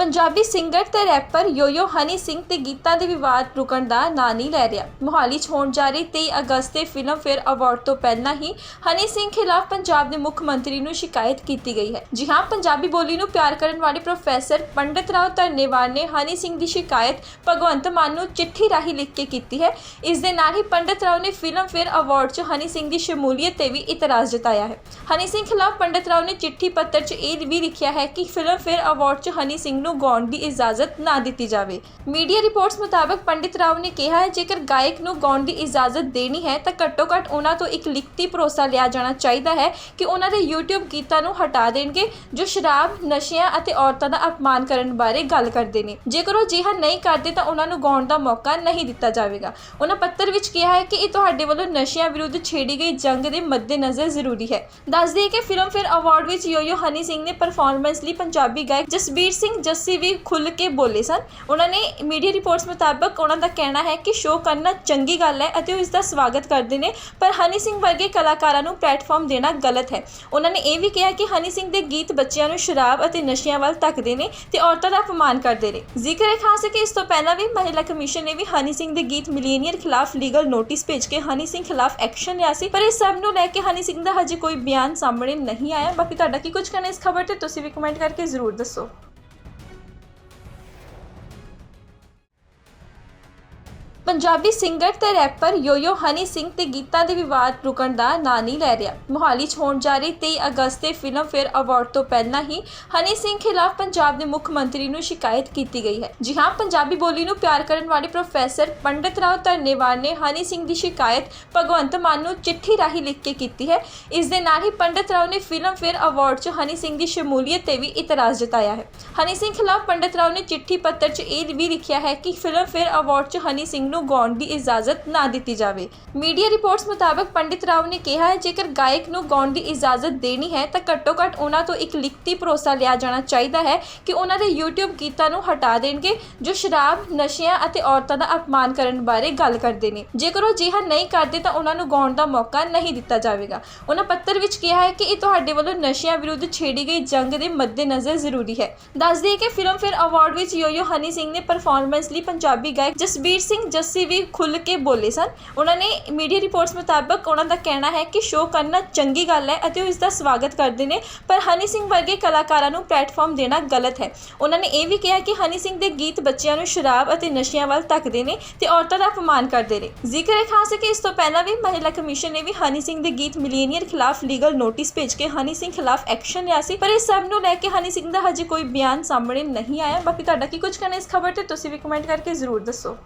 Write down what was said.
Punjabi singer ਤੇ rapper Yo Yo Honey Singh ਤੇ ਗੀਤਾਂ ਦੇ ਵਿਵਾਦ ਰੁਕਣ ਦਾ ਨਾਂ ਨਹੀਂ ਲੈ ਰਿਹਾ। ਮੋਹਾਲੀ 'ਚ ਹੋਣ ਜਾ ਰਹੀ 23 ਅਗਸਤ ਦੇ ਫਿਲਮਫੇਅਰ ਅਵਾਰਡ ਤੋਂ ਪਹਿਲਾਂ ਹੀ ਹਨੀ ਸਿੰਘ ਖਿਲਾਫ ਪੰਜਾਬ ਦੇ ਮੁੱਖ ਮੰਤਰੀ ਨੂੰ ਸ਼ਿਕਾਇਤ ਕੀਤੀ ਗਈ ਹੈ। ਜੀ ਹਾਂ, ਪੰਜਾਬੀ ਬੋਲੀ ਨੂੰ ਪਿਆਰ ਕਰਨ ਵਾਲੇ ਪ੍ਰੋਫੈਸਰ ਪੰਡਿਤ ਰਾਓ ਧਰਨੇਵਾਲ ਨੇ ਹਨੀ ਸਿੰਘ ਦੀ ਸ਼ਿਕਾਇਤ ਭਗਵੰਤ ਮਾਨ ਨੂੰ ਚਿੱਠੀ ਰਾਹੀਂ ਲਿਖ ਕੇ ਕੀਤੀ ਹੈ। ਇਸ ਦੇ ਨਾਲ ਹੀ ਪੰਡਿਤ ਰਾਓ ਨੇ ਫਿਲਮਫੇਅਰ ਅਵਾਰਡ 'ਚ ਹਨੀ ਸਿੰਘ ਦੀ ਸ਼ਮੂਲੀਅਤ ਤੇ ਵੀ ਇਤਰਾਜ਼ ਜਤਾਇਆ ਹੈ। ਹਨੀ ਸਿੰਘ ਖਿਲਾਫ ਪੰਡਿਤ ਰਾਓ ਨੇ ਚਿੱਠੀ ਪੱਤਰ 'ਚ ਇਹ ਵੀ ਲਿਖਿਆ ਹੈ ਕਿ ਫਿਲਮਫੇਅਰ ਅਵਾਰਡ 'ਚ ਹਨੀ ਸਿੰਘ ਨੂੰ ਗਾਉਣ ਦੀ ਇਜਾਜ਼ਤ ਨਾ ਦਿੱਤੀ ਜਾਵੇ। ਮੀਡੀਆ ਰਿਪੋਰਟਸ ਮੁਤਾਬਕ ਪੰਡਿਤ ਰਾਓ ਨੇ ਕਿਹਾ ਹੈ, ਜੇਕਰ ਗਾਇਕ ਨੂੰ ਗਾਉਣ ਦੀ ਇਜਾਜ਼ਤ ਦੇਣੀ ਹੈ, ਤਾਂ ਘੱਟੋ ਘੱਟ ਉਹਨਾਂ ਤੋਂ ਇੱਕ ਲਿਖਤੀ ਭਰੋਸਾ ਲਿਆ ਜਾਣਾ ਚਾਹੀਦਾ ਹੈ ਕਿ ਉਹਨਾਂ ਦੇ YouTube ਗੀਤਾਂ ਨੂੰ ਹਟਾ ਦੇਣਗੇ, ਜੋ ਸ਼ਰਾਬ, ਨਸ਼ਿਆਂ ਅਤੇ ਔਰਤਾਂ ਦਾ ਅਪਮਾਨ ਕਰਨ ਬਾਰੇ ਗੱਲ ਕਰਦੇ ਨੇ। ਜੇਕਰ ਉਹ ਅਜਿਹਾ ਨਹੀਂ ਕਰਦੇ, ਤਾਂ ਉਹਨਾਂ ਨੂੰ ਗਾਉਣ ਦਾ ਮੌਕਾ ਨਹੀਂ ਦਿੱਤਾ ਜਾਵੇਗਾ। ਉਹਨਾਂ ਪੱਤਰ ਵਿੱਚ ਕਿਹਾ ਹੈ ਕਿ ਇਹ ਤੁਹਾਡੇ ਵੱਲੋਂ ਨਸ਼ਿਆਂ ਵਿਰੁੱਧ ਛੇੜੀ ਗਈ ਜੰਗ ਦੇ ਮੱਦੇਨਜ਼ਰ ਜ਼ਰੂਰੀ ਹੈ। ਦੱਸ ਦਈਏ ਕਿ ਫਿਲਮਫੇਅਰ ਅਵਾਰਡ ਵਿੱਚ ਯੋਯੋ ਹਨੀ ਸਿੰਘ ਨੇ ਪਰਫਾਰਮੈਂਸ ਲਈ ਪੰਜਾਬੀ ਗਾਇਕ ਜਸਬੀਰ ਸਿੰਘ ਜੱਸੀ ਵੀ ਖੁੱਲ੍ਹ ਕੇ ਬੋਲੇ ਸਨ। ਉਹਨਾਂ ਨੇ ਮੀਡੀਆ ਰਿਪੋਰਟਸ ਮੁਤਾਬਕ ਉਹਨਾਂ ਦਾ ਕਹਿਣਾ ਹੈ ਕਿ ਸ਼ੋਅ ਕਰਨਾ ਚੰਗੀ ਗੱਲ ਹੈ ਅਤੇ ਉਹ ਇਸ ਦਾ ਸਵਾਗਤ ਕਰਦੇ ਨੇ, ਪਰ ਹਨੀ ਸਿੰਘ ਵਰਗੇ ਕਲਾਕਾਰਾਂ ਨੂੰ ਪਲੇਟਫਾਰਮ ਦੇਣਾ ਗਲਤ ਹੈ। ਉਹਨਾਂ ਨੇ ਇਹ ਵੀ ਕਿਹਾ ਕਿ ਹਨੀ ਸਿੰਘ ਦੇ ਗੀਤ ਬੱਚਿਆਂ ਨੂੰ ਸ਼ਰਾਬ ਅਤੇ ਨਸ਼ਿਆਂ ਵੱਲ ਧੱਕਦੇ ਨੇ ਤੇ ਔਰਤਾਂ ਦਾ ਅਪਮਾਨ ਕਰਦੇ ਨੇ। ਜ਼ਿਕਰ ਹੈ ਖਾਸ ਹੈ ਕਿ ਇਸ ਤੋਂ ਪਹਿਲਾਂ ਵੀ ਮਹਿਲਾ ਕਮਿਸ਼ਨ ਨੇ ਵੀ ਹਨੀ ਸਿੰਘ ਦੇ ਗੀਤ ਮਿਲੀਨੀਅਰ ਖਿਲਾਫ ਲੀਗਲ ਨੋਟਿਸ ਭੇਜ ਕੇ ਹਨੀ ਸਿੰਘ ਖਿਲਾਫ ਐਕਸ਼ਨ ਲਿਆ ਸੀ, ਪਰ ਇਸ ਸਭ ਨੂੰ ਲੈ ਕੇ ਹਨੀ ਸਿੰਘ ਦਾ ਹਜੇ ਕੋਈ ਬਿਆਨ ਸਾਹਮਣੇ ਨਹੀਂ ਆਇਆ। ਬਾਕੀ ਤੁਹਾਡਾ ਕੀ ਕੁਝ ਕਹਿਣਾ ਇਸ ਖਬਰ ਤੇ, ਤੁਸੀਂ ਵੀ ਕਮੈਂਟ ਕਰਕੇ ਜ਼ਰੂਰ ਦੱਸੋ। ਪੰਜਾਬੀ ਸਿੰਗਰ ਤੇ rapper Yo Yo Honey Singh ਤੇ ਗੀਤਾਂ ਦੇ ਵਿਵਾਦ ਰੁਕਣ ਦਾ ਨਾਂ ਨਹੀਂ ਲੈ ਰਿਹਾ। ਮੋਹਾਲੀ 'ਚ ਹੋਣ ਜਾ ਰਹੀ 23 ਅਗਸਤ ਦੇ ਫਿਲਮਫੇਅਰ ਅਵਾਰਡ ਤੋਂ ਪਹਿਲਾਂ ਹੀ ਹਨੀ ਸਿੰਘ ਖਿਲਾਫ ਪੰਜਾਬ ਦੇ ਮੁੱਖ ਮੰਤਰੀ ਨੂੰ ਸ਼ਿਕਾਇਤ ਕੀਤੀ ਗਈ ਹੈ। ਜੀ ਹਾਂ, ਪੰਜਾਬੀ ਬੋਲੀ ਨੂੰ ਪਿਆਰ ਕਰਨ ਵਾਲੇ ਪ੍ਰੋਫੈਸਰ ਪੰਡਿਤ ਰਾਓ ਧਰਨੇਵਾਲ ਨੇ ਹਨੀ ਸਿੰਘ ਦੀ ਸ਼ਿਕਾਇਤ ਭਗਵੰਤ ਮਾਨ ਨੂੰ ਚਿੱਠੀ ਰਾਹੀਂ ਲਿਖ ਕੇ ਕੀਤੀ ਹੈ। ਇਸ ਦੇ ਨਾਲ ਹੀ ਪੰਡਿਤ ਰਾਓ ਨੇ ਫਿਲਮਫੇਅਰ ਅਵਾਰਡ 'ਚ ਹਨੀ ਸਿੰਘ ਦੀ ਸ਼ਮੂਲੀਅਤ ਤੇ ਵੀ ਇਤਰਾਜ਼ ਜਤਾਇਆ ਹੈ। ਹਨੀ ਸਿੰਘ ਖਿਲਾਫ ਪੰਡਿਤ ਰਾਓ ਨੇ ਚਿੱਠੀ ਪੱਤਰ 'ਚ ਇਹ ਵੀ ਲਿਖਿਆ ਹੈ ਕਿ ਫਿਲਮਫੇਅਰ ਅਵਾਰਡ 'ਚ ਹਨੀ ਸਿੰਘ ਨੂੰ ਗਾਉਣ ਦੀ ਇਜਾਜ਼ਤ ਨਾ ਦਿੱਤੀ ਜਾਵੇ। ਮੀਡੀਆ ਰਿਪੋਰਟਸ ਮੁਤਾਬਕ ਪੰਡਿਤ ਰਾਓ ਨੇ ਕਿਹਾ ਹੈ, ਜੇਕਰ ਗਾਇਕ ਨੂੰ ਗਾਉਣ ਦੀ ਇਜਾਜ਼ਤ ਦੇਣੀ ਹੈ, ਤਾਂ ਘੱਟੋ ਘੱਟ ਉਹਨਾਂ ਤੋਂ ਇੱਕ ਲਿਖਤੀ ਭਰੋਸਾ ਲਿਆ ਜਾਣਾ ਚਾਹੀਦਾ ਹੈ ਕਿ ਉਹਨਾਂ ਦੇ YouTube ਗੀਤਾਂ ਨੂੰ ਹਟਾ ਦੇਣਗੇ, ਜੋ ਸ਼ਰਾਬ, ਨਸ਼ਿਆਂ ਅਤੇ ਔਰਤਾਂ ਦਾ ਅਪਮਾਨ ਕਰਨ ਬਾਰੇ ਗੱਲ ਕਰਦੇ ਨੇ। ਜੇਕਰ ਉਹ ਅਜਿਹਾ ਨਹੀਂ ਕਰਦੇ, ਤਾਂ ਉਹਨਾਂ ਨੂੰ ਗਾਉਣ ਦਾ ਮੌਕਾ ਨਹੀਂ ਦਿੱਤਾ ਜਾਵੇਗਾ। ਉਹਨਾਂ ਪੱਤਰ ਵਿੱਚ ਕਿਹਾ ਹੈ ਕਿ ਇਹ ਤੁਹਾਡੇ ਵੱਲੋਂ ਨਸ਼ਿਆਂ ਵਿਰੁੱਧ ਛੇੜੀ ਗਈ ਜੰਗ ਦੇ ਮੱਦੇਨਜ਼ਰ ਜ਼ਰੂਰੀ ਹੈ। ਦੱਸ ਦਈਏ ਕਿ ਫਿਲਮਫੇਅਰ ਅਵਾਰਡ ਵਿੱਚ ਯੋਯੋ ਹਨੀ ਸਿੰਘ ਨੇ ਪਰਫਾਰਮੈਂਸ ਲਈ ਪੰਜਾਬੀ ਗਾਇਕ ਜਸਬੀਰ ਸਿੰਘ ਜੱਸੀ ਵੀ ਖੁੱਲ੍ਹ ਕੇ ਬੋਲੇ ਸਨ। ਉਹਨਾਂ ਨੇ ਮੀਡੀਆ ਰਿਪੋਰਟਸ ਮੁਤਾਬਕ ਉਹਨਾਂ ਦਾ ਕਹਿਣਾ ਹੈ ਕਿ ਸ਼ੋਅ ਕਰਨਾ ਚੰਗੀ ਗੱਲ ਹੈ ਅਤੇ ਉਹ ਇਸ ਦਾ ਸਵਾਗਤ ਕਰਦੇ ਨੇ, ਪਰ ਹਨੀ ਸਿੰਘ ਵਰਗੇ ਕਲਾਕਾਰਾਂ ਨੂੰ ਪਲੇਟਫਾਰਮ ਦੇਣਾ ਗਲਤ ਹੈ। ਉਹਨਾਂ ਨੇ ਇਹ ਵੀ ਕਿਹਾ ਕਿ ਹਨੀ ਸਿੰਘ ਦੇ ਗੀਤ ਬੱਚਿਆਂ ਨੂੰ ਸ਼ਰਾਬ ਅਤੇ ਨਸ਼ਿਆਂ ਵੱਲ ਧੱਕਦੇ ਨੇ ਤੇ ਔਰਤਾਂ ਦਾ ਅਪਮਾਨ ਕਰਦੇ ਨੇ। ਜ਼ਿਕਰ ਹੈ ਖਾਸ ਹੈ ਕਿ ਇਸ ਤੋਂ ਪਹਿਲਾਂ ਵੀ ਮਹਿਲਾ ਕਮਿਸ਼ਨ ਨੇ ਵੀ ਹਨੀ ਸਿੰਘ ਦੇ ਗੀਤ ਮਿਲੀਨੀਅਰ ਖਿਲਾਫ ਲੀਗਲ ਨੋਟਿਸ ਭੇਜ ਕੇ ਹਨੀ ਸਿੰਘ ਖਿਲਾਫ ਐਕਸ਼ਨ ਲਿਆ ਸੀ, ਪਰ ਇਸ ਸਭ ਨੂੰ ਲੈ ਕੇ ਹਨੀ ਸਿੰਘ ਦਾ ਹਜੇ ਕੋਈ ਬਿਆਨ ਸਾਹਮਣੇ ਨਹੀਂ ਆਇਆ। ਬਾਕੀ ਤੁਹਾਡਾ ਕੀ ਕੁਝ ਕਹਿਣਾ ਇਸ ਖਬਰ ਤੇ, ਤੁਸੀਂ ਵੀ ਕਮੈਂਟ ਕਰਕੇ ਜ਼ਰੂਰ ਦੱਸੋ।